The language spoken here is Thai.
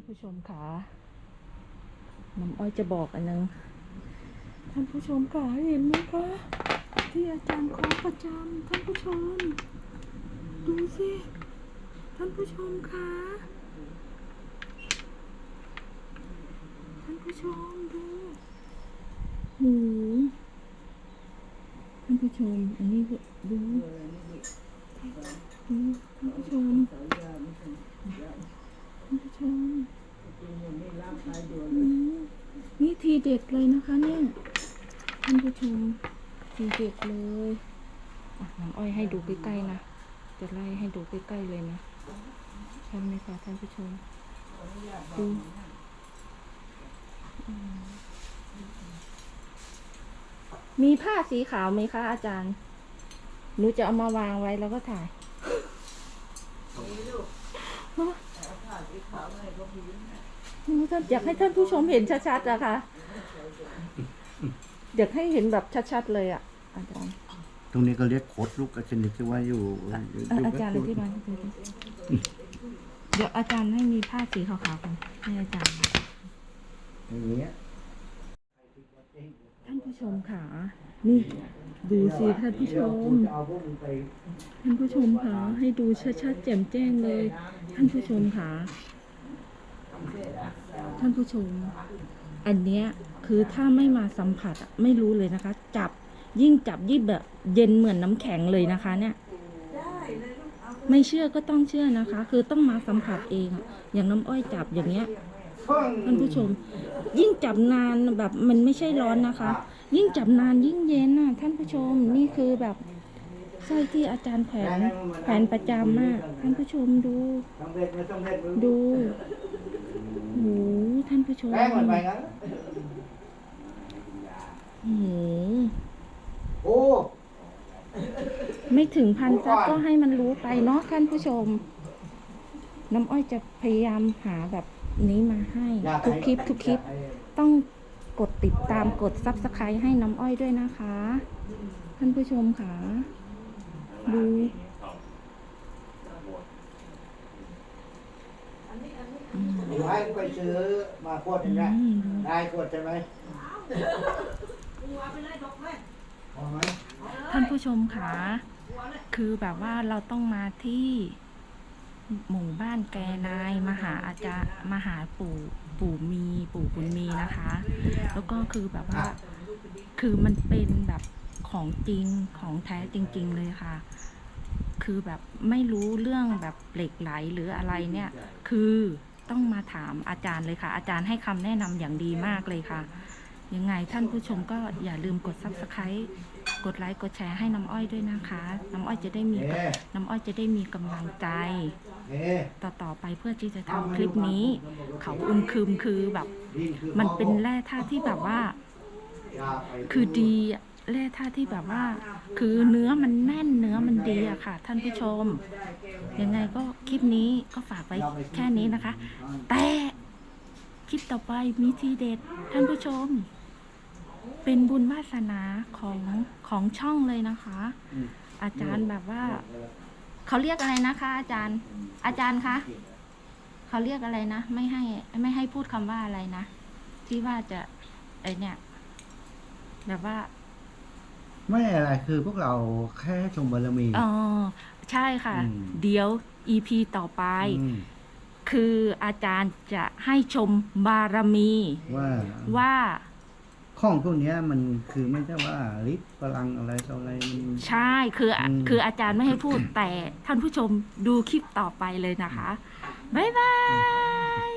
านผู้ชมค่ะน้ำอ้อยจะบอกอันนึง ท่านผู้ชมค่ะเห็นไหมคะที่อาจารย์ของประจำท่านผู้ชม ดูสิท่านผู้ชมค่ะท่านผู้ชมดูหูท่านผู้ชม อันนี้ก็ดูดูท่านผู้ชม ท่านผู้ชม อืมนี่ทีเด็ดเลยนะคะเนี่ยท่านผู้ชมทีเด็ดเลยอะน้ำอ้อยให้ดูใกล้ๆนะจะไล่ให้ดูใกล้ๆเลยนะใช่ไหมคะท่านผู้ชมดูอืมมีผ้าสีขาวไหมคะอาจารย์ หนูจะเอามาวางไว้แล้วก็ถ่ายอืม ท่านอยากให้ท่านผู้ชมเห็นชัดๆอะค่ะอยากให้เห็นแบบชัดๆเลยอะอาจารย์ตรงนี้ก็เรียกโคดลูกชนิดที่ว่าอยู่อยู่อะอยู่อาจารย์อธิบายให้ดูดิเดี๋ยวอาจารย์ให้มีผ้าสีขาวๆกันให้อาจารย์อย่างเงี้ยท่านผู้ชมค่ะนี่ดูสิท่านผู้ชมจะเอาพวกมึงไปท่านผู้ชมค่ะให้ดูชัดๆแจ่มแจ้งเลย ท่านผู้ชมค่ะ ท่านผู้ชม อันเนี้ยคือถ้าไม่มาสัมผัสไม่รู้เลยนะคะ จับยิ่งจับยิ่งแบบเย็นเหมือนน้ำแข็งเลยนะคะ เนี่ยไม่เชื่อก็ต้องเชื่อนะคะ คือต้องมาสัมผัสเองอย่างน้ำอ้อยจับอย่างเงี้ยท่านผู้ชม ยิ่งจับนานแบบมันไม่ใช่ร้อนนะคะ ยิ่งจับนานยิ่งเย็นน่ะท่านผู้ชมนี่คือแบบสร้อยที่อาจารย์แขวนแขวนประจำมากท่านผู้ชมดู ดู ท่านผู้ชมแป้งมันไปงั้นโอ้โหโอ้ไม่ถึงพันซับก็ให้มันรู้ไปเนาะท่านผู้ชม น้ำอ้อยจะพยายามหาแบบนี้มาให้อยากทุกคลิปให้ทุกคลิปอยาให้ต้องกดติดตามกดซับสไครต์ให้น้ำอ้อยด้วยนะคะ ท่านผู้ชมค่ะ ดูเดี๋ยวให้ไปซื้อ มาขวดหนึงอืนะมได้ขวดใช่ไหมพอไหมท่านผู้ชมค่ะคือแบบว่าเราต้องมาที่หมู่บ้านแกนายมาหาอาจารย์มาหาปู่ปู่มีปู่บุญมีนะคะ แล้วก็คือแบบว่าคือมันเป็นแบบของจริงของแท้จริง ๆ เลยค่ะ คือแบบไม่รู้เรื่องแบบเหล็กไหลหรืออะไรเนี่ย คือ ต้องมาถามอาจารย์เลยค่ะ อาจารย์ให้คำแนะนำอย่างดีมากเลยค่ะ ยังไงท่านผู้ชมก็อย่าลืมกด subscribe กดไลค์กดแชร์ให้น้ำอ้อยด้วยนะคะ น้ำอ้อยจะได้มีเอ๊ะน้ำอ้อยจะได้มีกำลังใจเอ๊ะต่อต่อไปเพื่อที่จะทำคลิปนี้ เขาอึมครึมคือแบบดิคือมันเป็นแร่ธาตุที่แบบว่าอย่าไปคือดีอะ แร่ธาตุที่แบบว่า คือเนื้อมันแน่นเนื้อมันดีอะค่ะ ท่านผู้ชม ยังไงก็คลิปนี้ก็ฝากไว้แค่นี้นะคะ แต่คลิปต่อไปมีทีเด็ดท่านผู้ชม เป็นบุญวาสนาของของช่องเลยนะคะ อาจารย์แบบว่าเขาเรียกอะไรนะคะ อาจารย์ อาจารย์คะเขาเรียกอะไรนะไม่ให้ไม่ให้พูดคำว่าอะไรนะที่ว่าจะไอเนี่ยแบบว่า ไม่อะไรคือพวกเราแค่ชมบารมี อ๋อ ใช่ค่ะ อืม เดี๋ยว EP ต่อไป อืมคืออาจารย์จะให้ชมบารมี ว่าว่า ของพวกเนี้ยมันคือไม่ใช่ว่าฤทธิ์พลังอะไรต่ออะไรมัน ใช่ คืออม คืออาจารย์ไม่ให้พูด แต่ท่านผู้ชมดูคลิปต่อไปเลยนะคะ บ๊ายบาย